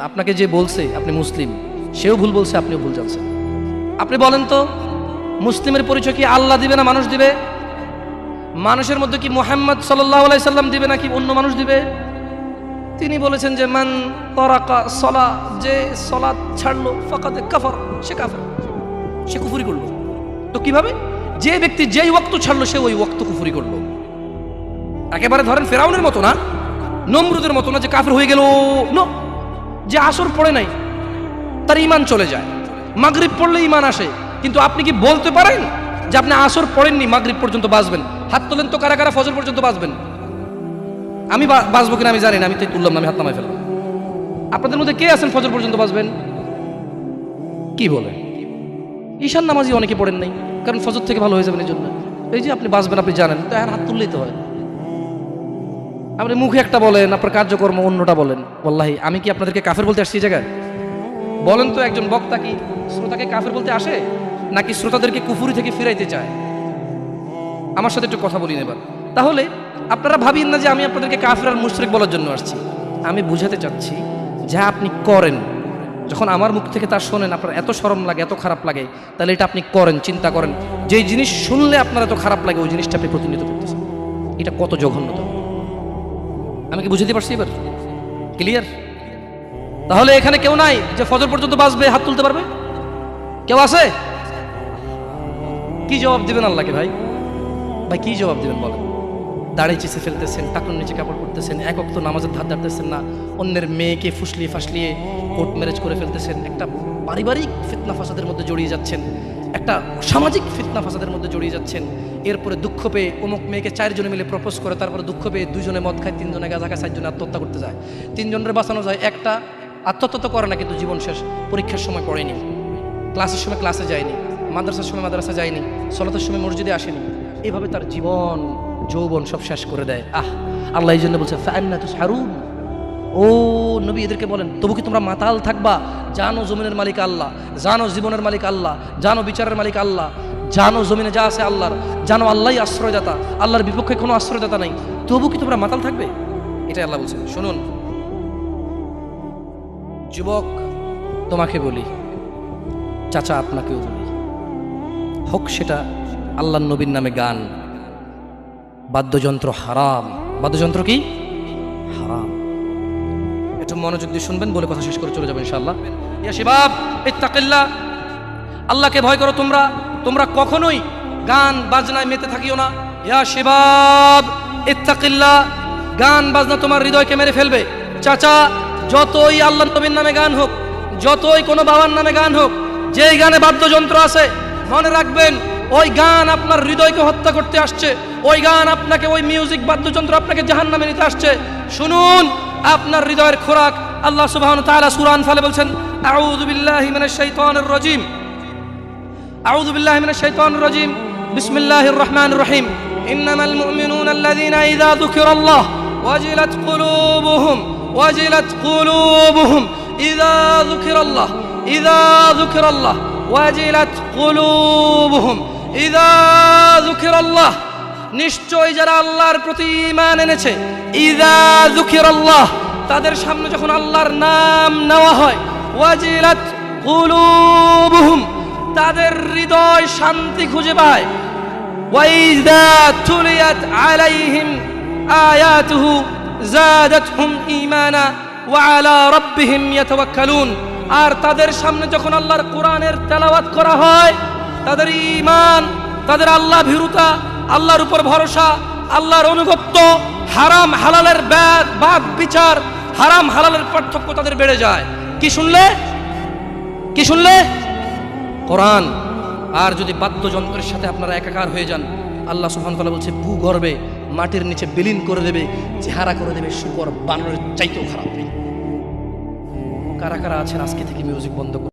আপনাকে যে বলছে আপনি মুসলিম, সেও ভুল বলছে, আপনিও ভুল জানছেন। আপনি বলেন তো, মুসলিমের পরিচয় কি আল্লাহ দিবে না মানুষ দিবে? মানুষের মধ্যে কি মোহাম্মদ সাল্লাহ সাল্লাম দিবে নাকি অন্য মানুষ দিবে? তিনি বলেছেন যে, মান তরাকা সলা যে সলাৎ ছাড়লো ফাঁকাতে কাফার, সে কাফার। সে কুফুরি করল। তো কীভাবে? যে ব্যক্তি যেই ওয়াক্ত ছাড়লো, সে ওই ওক্ত কুফুরি করল। একেবারে ধরেন ফেরাউনের মতো না, নমরুদের মতো না যে কাফের হয়ে গেল। নো। যে আসর পড়ে নাই, তার ইমান চলে যায়। মাগরিব পড়লে ইমান আসে। কিন্তু আপনি কি বলতে পারেন যে আপনি আসর পড়েননি, মাগরিব পর্যন্ত বাঁচবেন? হাত তোলেন তো কারা কারা ফজর পর্যন্ত বাঁচবেন? আমি বাঁচবো কিনা আমি জানি না, আমি তাই তুললাম না, আমি হাত নামাই ফেললাম। আপনাদের মধ্যে কে আছেন ফজর পর্যন্ত বাঁচবেন? কি বলেন ঈশান নামাজি অনেকে পড়েন নাই, কারণ ফজর থেকে ভালো হয়ে যাবেন এই জন্য এই যে আপনি বাঁচবেন, আপনি জানেন, তো এখন হাত তুললেই তো হয়। আপনি মুখে একটা বলেন, আপনার কার্যকর্ম অন্যটা বলেন। বল্লাহি আমি কি আপনাদেরকে কাফের বলতে আসছি জায়গায়? বলেন তো একজন বক্তা কি শ্রোতাকে কাফের বলতে আসে, নাকি শ্রোতাদেরকে কুফুরি থেকে ফিরাইতে চায়? আমার সাথে একটু কথা বলি এবার। তাহলে, আপনারা ভাবিন না যে আমি আপনাদেরকে কাফের আর মুশরিক বলার জন্য আসছি। আমি বুঝাতে চাচ্ছি, যা আপনি করেন, যখন আমার মুখ থেকে তা শোনেন, আপনার এত সরম লাগে, এত খারাপ লাগে, তাহলে এটা আপনি করেন, চিন্তা করেন। যেই জিনিস শুনলে আপনার এত খারাপ লাগে, ওই জিনিসটা আপনি প্রতিনিধিত্ব করতেছেন। এটা কত জঘন্যতা আমি কি বুঝতে পারছি এবার? ক্লিয়ার তাহলে এখানে কেউ নাই যে ফজর পর্যন্ত বাঁচবে, হাত তুলতে পারবে? কেউ আছে? কি জবাব দিবেন আল্লাহকে ভাই? ভাই, কি জবাব দিবেন বলেন? দাড়ি চিসে ফেলতেছেন টাকুর নিচে কাপড় পরতেছেন, এক তো নামাজের ধার ধারতেছেন না, অন্যের মেয়েকে ফুসলিয়ে ফাসলিয়ে কোর্ট ম্যারেজ করে ফেলতেছেন, একটা পারিবারিক ফিতনা ফাসাদের মধ্যে জড়িয়ে যাচ্ছেন। একটা সামাজিক ফিতনা ফাসাদের মধ্যে জড়িয়ে যাচ্ছেন। এরপরে দুঃখ পেয়ে অমুক মেয়েকে চারজনে মিলে প্রপোজ করে, তারপরে দুঃখ পেয়ে দুজনে মদ খায়, তিনজনে গাঁজা খায়, চারজনে আত্মহত্যা করতে যায়। তিনজনের বাঁচানো যায়। একটা আত্মহত্যা তো করে না, কিন্তু জীবন শেষ। পরীক্ষার সময় পড়েনি। ক্লাসের সময় ক্লাসে যায়নি। মাদ্রাসার সময় মাদ্রাসা যায়নি। সলাতের সময় মসজিদে আসেনি। এভাবে তার জীবন, যৌবন সব শেষ করে দেয়। আহ! আল্লাহ এই জন্য বলছে ফান্না তো সারুন ও নবী, এদেরকে বলেন, তবু কি তোমরা মাতাল থাকবা? জানো জমিনের মালিক আল্লাহ, জানো জীবনের মালিক আল্লাহ, জানো বিচারের মালিক আল্লাহ, জানো জমিনে যা আছে আল্লাহর, জানো আল্লাহই আশ্রয়দাতা, আল্লাহর বিপক্ষে কোনো আশ্রয়দাতা নাই। তবু কি তোমরা মাতাল থাকবে? এটাই আল্লাহ বলছেন। শুনুন, যুবক, তোমাকে বলি, চাচা আপনাকেও বলি, হোক সেটা আল্লাহ নবীর নামে গান, বাদ্যযন্ত্র হারাম। বাদ্যযন্ত্র কি? একটু মনোযোগ দিয়ে শুনবেন, বলে কথা শেষ করে চলে যাবেন ইনশাআল্লাহ। ইয়া শিবাব ইত্তাকিল্লাহ আল্লাহকে ভয় করো তোমরা তোমরা কখনোই গান বাজনায় মেতে থাকিও না। ইয়া শিবাব ইত্তাকিল্লাহ গান বাজনা তোমার হৃদয়কে মেরে ফেলবে। চাচা, যতই আল্লাহ নবীর নামে গান হোক, যতই কোনো বাবার নামে গান হোক, যেই গানে বাদ্যযন্ত্র আছে, মনে রাখবেন, ওই গান আপনার হৃদয়কে হত্যা করতে আসছে, ওই গান আপনাকে, ওই মিউজিক বাদ্যযন্ত্র আপনাকে জাহান নামে নিতে আসছে। শুনুন আপনার হৃদয়ের খোরাক আল্লাহ সুবহানাহু ওয়া তাআলা সূরা আনফালে বলছেন, আউযু বিল্লাহি মিনাশ শাইতানির রাজিম। আউযু বিল্লাহি মিনাশ শাইতানির রাজিম। বিসমিল্লাহির রহমানির রহিম। ইন্নামাল মুমিনুনা আল্লাযীনা ইযা যুকিরাল্লাহ ওয়াজিলাত কুলুবুহুম ওয়াজিলাত কুলুবুহুম। ইযা যুকিরাল্লাহ ইযা যুকিরাল্লাহ, ওয়াজিলাত কুলুবুহুম। ইযা যুকিরাল্লাহ। নিশ্চয় যারা আল্লাহর প্রতি ঈমান এনেছে ইযা আল্লাহ তাদের সামনে যখন আল্লাহর নাম নেওয়া হয়, ওয়াজিলাত কুলুবুহুম, তাদের হৃদয় শান্তি খুঁজে পায়। ওয়াইদা তুলিয়াত আলাইহিম আয়াতুহু জাদাতহুম ঈমানা ওয়া আলা রাব্বিহিম ইয়াতাওয়াক্কালুন। আর তাদের সামনে যখন আল্লাহর কোরআনের তেলাওয়াত করা হয়, তাদের ঈমান, তাদের আল্লাহ ভীরুতা আল্লাহর উপর ভরসা, আল্লাহর অনুগত্য হারাম হালালের ব্যাদ, বাদ, বিচার, হারাম হালালের পার্থক্য তাদের বেড়ে যায়। কি শুনলে? কি শুনলে? কোরআন। আর যদি বাদ্যযন্ত্রের সাথে আপনারা একাকার হয়ে যান, আল্লাহ সুবহান তাআলা বলছে, ভূগর্ভে মাটির নিচে বিলীন করে দেবে, চেহারা করে দেবে, শুকর বানরের চাইতেও খারাপ। কারা কারা আছেন আজকে থেকে মিউজিক বন্ধ করে